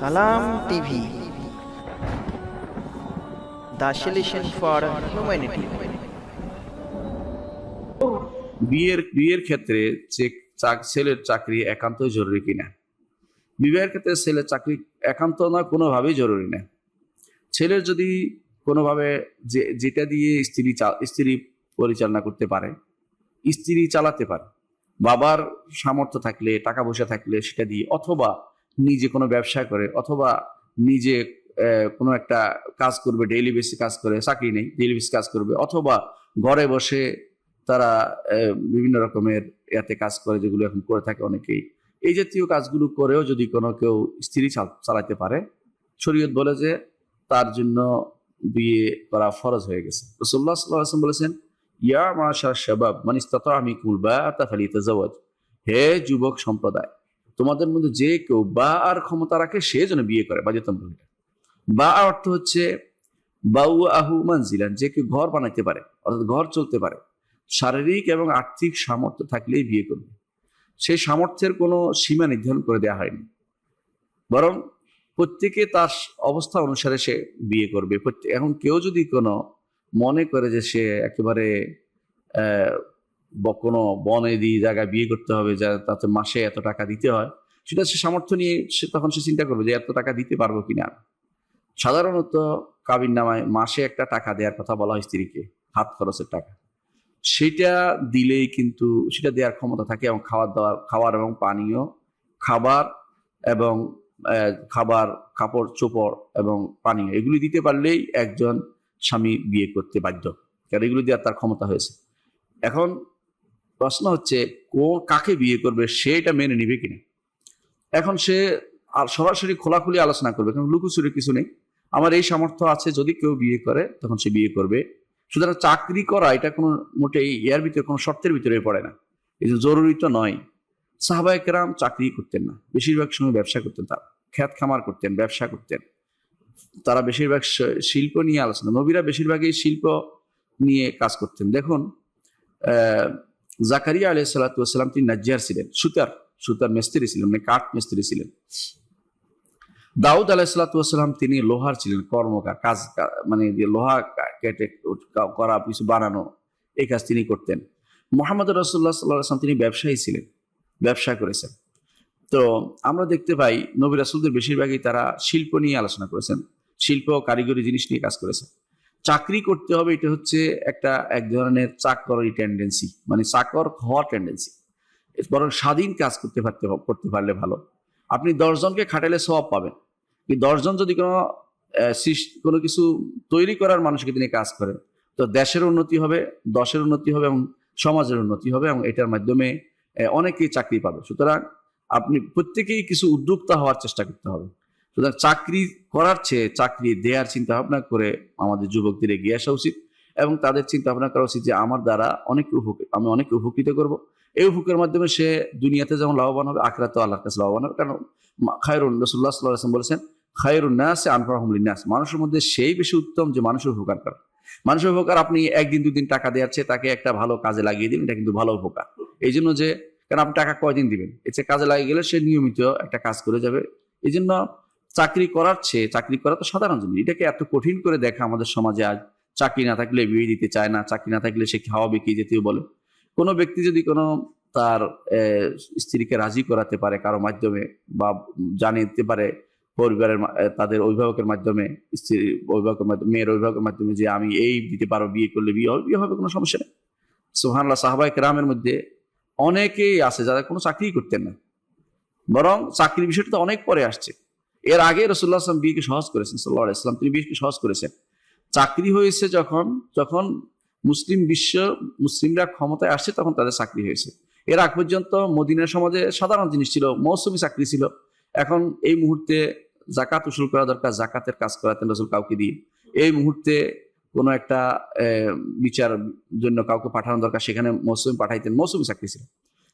Salam TV. The solution for humanity. বিয়ের বিয়ের ক্ষেত্রে যে ছেলের চাকরি একান্তই জরুরি কিনা? বিবাহের ক্ষেত্রে ছেলের চাকরি একান্ত না, কোনোভাবেই জরুরি না। ছেলের যদি কোনোভাবে যে, যেটা দিয়ে স্ত্রী স্ত্রী পরিচালনা করতে পারে, স্ত্রী চালাতে পারে। বাবার সামর্থ্য থাকলে, টাকা পয়সা থাকলে সেটা দিয়ে, অথবা নিজে কোনো ব্যবসা করে অথবা নিজে কোনো একটা কাজ করবে ডেইলি বেসিস কাজ করে, চাকরি নেই ডেইলি বেসিস কাজ করবে, অথবা ঘরে বসে তারা বিভিন্ন রকমের ইয়াতে কাজ করে যেগুলো এখন করে থাকে অনেকেই। এই জাতীয় কাজগুলো করেও যদি কোনো কেউ স্ত্রী চাল- চালাতে পারে, শরীয়ত বলে যে তার জন্য বিয়ে করা ফরজ হয়ে গেছে। রসুল্লাহ সাল্লাহ আসলাম বলেছেন, ইয়া মাশার শাবাব ইস্তাতা আমি কুলবা তাফালি তাজাওয়াজ হে যুবক সম্প্রদায় তোমাদের মধ্যে যে কেউ বা আর ক্ষমতা রাখে, সে যেন বিয়ে করে বাজেতম মহিলা বা অর্থ হচ্ছে বাউ আহু মানজিলান যে কেউ ঘর বানাইতে পারে, অর্থাৎ ঘর চলতে পারে। শারীরিক এবং আর্থিক সামর্থ্য থাকলেই বিয়ে করবে। সেই সামর্থ্যের কোনো সীমা নির্ধারণ করে দেওয়া হয়নি। বরং প্রত্যেকে তার অবস্থা অনুসারে সে বিয়ে করবে। প্রত্যেক- এখন কেউ যদি কোনো মনে করে যে সে একেবারে ব- কোনো বনে দিয়ে জায়গায় বিয়ে করতে হবে যা তাতে মাসে এত টাকা দিতে হয়, সেটা সে সামর্থ্য নিয়ে সে তখন সে চিন্তা করবে যে এত টাকা দিতে পারব কিনা সাধারণত কাবিন নামায় মাসে একটা টাকা দেওয়ার কথা বলা হয় স্ত্রীকে, হাত খরচের টাকা। সেটা দিলেই কিন্তু সেটা দেওয়ার ক্ষমতা থাকে এবং খাবার দাবার খাবার এবং পানীয়, খাবার এবং খাবার, কাপড়, চোপড় এবং পানীয় এগুলি দিতে পারলেই একজন স্বামী বিয়ে করতে বাধ্য। কারণ এগুলি দেওয়ার তার ক্ষমতা হয়েছে। এখন প্রশ্ন হচ্ছে কোন কাকে বিয়ে করবে সে এটা মেনে নিবে কিনা? এখন সে আর সরাসরি খোলাখুলি আলোচনা করবে, কারণ লুকোচুরি কিছু নেই। আমার এই সামর্থ্য আছে, যদি কেউ বিয়ে করে, তখন সে বিয়ে করবে। সুতরাং চাকরি করা, এটা কোনো মোটেই ইয়ার ভিতরে, কোনো শর্তের ভিতরে পড়ে না। এই যে জরুরি তো নয়। সাহবায়কেরাম চাকরি করতেন না। বেশিরভাগ সময় ব্যবসা করতেন তারা। খ্যাত খামার করতেন, ব্যবসা করতেন। তারা বেশিরভাগ শিল্প নিয়ে আলোচনা। নবীরা বেশিরভাগই শিল্প নিয়ে কাজ করতেন। দেখুন জাকারিয়া আলিহ সাল্লাতাম তিনি নাজিয়ার ছিলেন, সুতার সুতার মিস্ত্রি ছিলেন মানে কাঠ মিস্ত্রি ছিলেন। দাউদ আলাহিসাল্লাম তিনি লোহার ছিলেন, কর্মকার, কাজ মানে যে লোহা কেটে করা, কিছু বানানো, এই কাজ তিনি করতেন। মোহাম্মদ রসুল্লাহ সাল্লাম তিনি ব্যবসায়ী ছিলেন, ব্যবসা করেছেন। তো আমরা দেখতে পাই নবী রাসুলদের বেশিরভাগই তারা শিল্প নিয়ে আলোচনা করেছেন, শিল্প, কারিগরি জিনিস নিয়ে কাজ করেছেন। চাকরি করতে হবে, এটা হচ্ছে একটা এক ধরনের চাকরি টেন্ডেন্সি মানে চাকর হওয়ার টেন্ডেন্সি বরং স্বাধীন কাজ করতে পারতে, করতে পারলে ভালো। আপনি দশজনকে খাটালে সব পাবেন। কিন্তু দশজন যদি কোনো কোনো কিছু তৈরি করার মানুষকে তিনি কাজ করেন, তো দেশের উন্নতি হবে, দশের উন্নতি হবে এবং সমাজের উন্নতি হবে এবং এটার মাধ্যমে অনেকেই চাকরি পাবে। সুতরাং আপনি প্রত্যেকেই কিছু উদ্যোক্তা হওয়ার চেষ্টা করতে হবে। সুতরাং চাকরি করার চেয়ে চাকরি দেওয়ার চিন্তা ভাবনা করে আমাদের যুবকদের এগিয়ে আসা উচিত এবং তাদের চিন্তা ভাবনা করা উচিত যে আমার দ্বারা অনেক উপকৃত আমি অনেক উপকৃত করব। এই উপকারের মাধ্যমে সে দুনিয়াতে যেমন লাভবান হবে আখরাতে আল্লাহর কাছে লাভবান হবে। কারণ খায়রুন রসুল্লাহ সাল্লাহ আসলাম বলেছেন, খায়রুন নাস আনফারহমুল নাস মানুষের মধ্যে সেই বেশি উত্তম যে মানুষের উপকার করে। মানুষের উপকার আপনি একদিন দুদিন টাকা দেওয়ার চেয়ে তাকে একটা ভালো কাজে লাগিয়ে দিন এটা কিন্তু ভালো উপকার। এই জন্য যে কারণ আপনি টাকা কয়দিন দিবেন? চেয়ে কাজে লাগিয়ে গেলে সে নিয়মিত একটা কাজ করে যাবে। এই জন্য চাকরি করার চেয়ে চাকরি করা তো সাধারণ জিনিস। এটাকে এত কঠিন করে দেখা আমাদের সমাজে আজ। চাকরি না থাকলে বিয়ে দিতে চায় না, চাকরি না থাকলে সে খাওয়াবে কি জাতীয় বলে। কোনো ব্যক্তি যদি কোনো তার স্ত্রীকে রাজি করাতে পারে কারও মাধ্যমে বা জানিতে পারে পরিবারের তাদের অভিভাবকের মাধ্যমে স্ত্রীর অভিভাবকের মাধ্যমে, মেয়ের অভিভাবকের মাধ্যমে যে আমি এই দিতে পারো, বিয়ে করলে বিয়ে হবে বিয়ে হবে, কোনো সমস্যা নেই। সোহানলা সাহাবাই কেরামের মধ্যে অনেকেই আছে যারা কোনো চাকরি করতেন না। বরং চাকরির বিষয়টা তো অনেক পরে আসছে। এর আগে রসুল্লাহ আসলাম বিয়েকে সহজ করেছেন সাল্লাহ ইসলাম তিনি বিয়েকে সহজ করেছেন। চাকরি হয়েছে যখন যখন মুসলিম বিশ্ব মুসলিমরা ক্ষমতায় আসছে, তখন তাদের চাকরি হয়েছে। এর আগ পর্যন্ত মদিনার সমাজে সাধারণ জিনিস ছিল, মৌসুমি চাকরি ছিল। এখন এই মুহূর্তে জাকাত উসুল করা দরকার জাকাতের কাজ করাতেন রসুল কাউকে দিয়ে। এই মুহূর্তে কোনো একটা বিচার জন্য কাউকে পাঠানো দরকার, সেখানে মৌসুমি পাঠাইতেন। মৌসুমি চাকরি ছিল।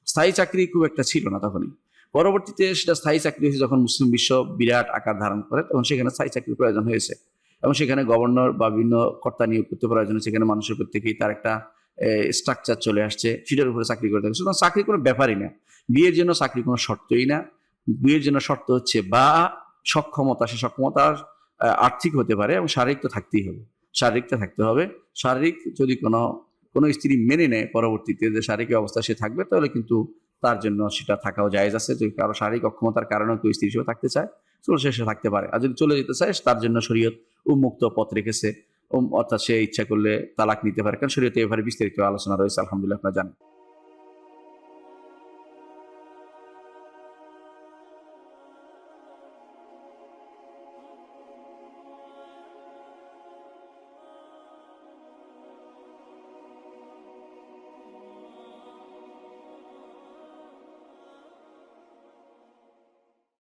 স্থায়ী চাকরি খুব একটা ছিল না তখনই। পরবর্তীতে সেটা স্থায়ী চাকরি হয়েছে যখন মুসলিম বিশ্ব বিরাট আকার ধারণ করে, তখন সেখানে স্থায়ী চাকরির প্রয়োজন হয়েছে। এবং সেখানে গভর্নর বা বিভিন্ন কর্তা নিয়োগ করতে প্রয়োজন। সেখানে মানুষের প্রত্যেকেই তার একটা স্ট্রাকচার চলে আসছে, সেটার উপরে চাকরি করতে হবে সুতরাং চাকরি কোনো ব্যাপারই না। বিয়ের জন্য চাকরি কোনো শর্তই না। বিয়ের জন্য শর্ত হচ্ছে বা সক্ষমতা, সে সক্ষমতা আর্থিক হতে পারে এবং শারীরিক তো থাকতেই হবে। শারীরিকটা থাকতে হবে। শারীরিক যদি কোনো কোনো স্ত্রী মেনে নেয় পরবর্তীতে যে শারীরিক অবস্থা সে থাকবে, তাহলে কিন্তু তার জন্য সেটা থাকাও জায়েজ আছে। যদি কারও শারীরিক অক্ষমতার কারণে কেউ স্ত্রী হিসেবে থাকতে চায়, চলে সে থাকতে পারে। আর যদি চলে যেতে চায়, তার জন্য শরীয়ত উন্মুক্ত পথ রেখেছে। অর্থাৎ সে ইচ্ছা করলে তালাক নিতে পারে। কারণ শরীয়তে এভাবে বিস্তারিত আলোচনা রয়েছে, আলহামদুলিল্লাহ, আপনারা জানেন।